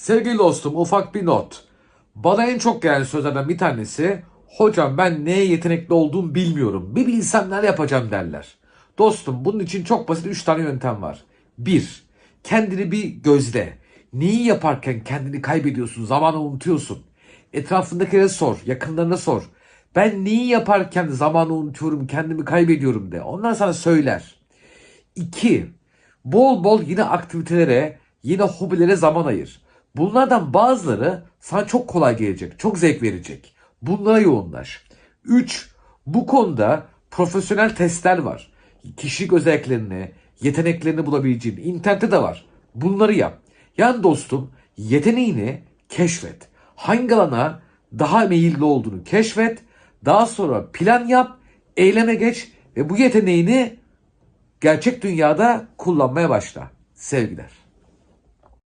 Sevgili dostum ufak bir not. Bana en çok gelen sözlerden bir tanesi hocam ben neye yetenekli olduğumu bilmiyorum. Bir bilsem neler yapacağım derler. Dostum bunun için çok basit 3 tane yöntem var. 1. Kendini bir gözle. Neyi yaparken kendini kaybediyorsun, zamanı unutuyorsun. Etrafındakilere sor, yakınlarına sor. Ben neyi yaparken zamanı unutuyorum, kendimi kaybediyorum de. Onlar sana söyler. 2. Bol bol yine aktivitelere, yine hobilere zaman ayır. Bunlardan bazıları sana çok kolay gelecek, çok zevk verecek. Bunlara yoğunlaş. 3. Bu konuda profesyonel testler var. Kişilik özelliklerini, yeteneklerini bulabileceğin internette de var. Bunları yap. Yani dostum yeteneğini keşfet. Hangi alana daha meyilli olduğunu keşfet. Daha sonra plan yap, eyleme geç ve bu yeteneğini gerçek dünyada kullanmaya başla. Sevgiler.